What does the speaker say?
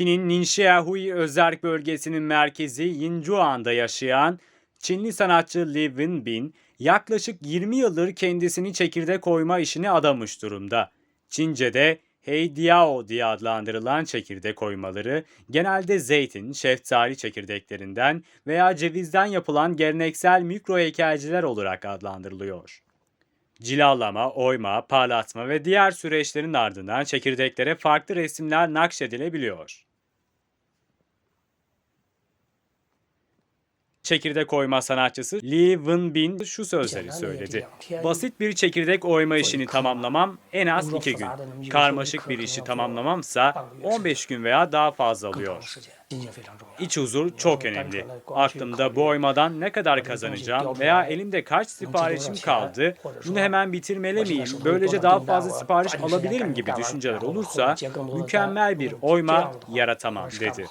Çin'in Ningxia-Hui özerk bölgesinin merkezi Yinchuan'da yaşayan Çinli sanatçı Li Wenbin yaklaşık 20 yıldır kendisini çekirdek oyma işine adamış durumda. Çince'de Hei Diao diye adlandırılan çekirdek oymaları genelde zeytin, şeftali çekirdeklerinden veya cevizden yapılan geleneksel mikro heykelciler olarak adlandırılıyor. Cilalama, oyma, parlatma ve diğer süreçlerin ardından çekirdeklere farklı resimler nakşedilebiliyor. Çekirdek oyma sanatçısı Li Wenbin şu sözleri söyledi. Basit bir çekirdek oyma işini tamamlamam en az 2 gün. Karmaşık bir işi tamamlamamsa 15 gün veya daha fazla alıyor. İç huzur çok önemli. Aklımda bu oymadan ne kadar kazanacağım veya elimde kaç siparişim kaldı, bunu hemen bitirmeli miyim, böylece daha fazla sipariş alabilirim gibi düşünceler olursa mükemmel bir oyma yaratamam dedi.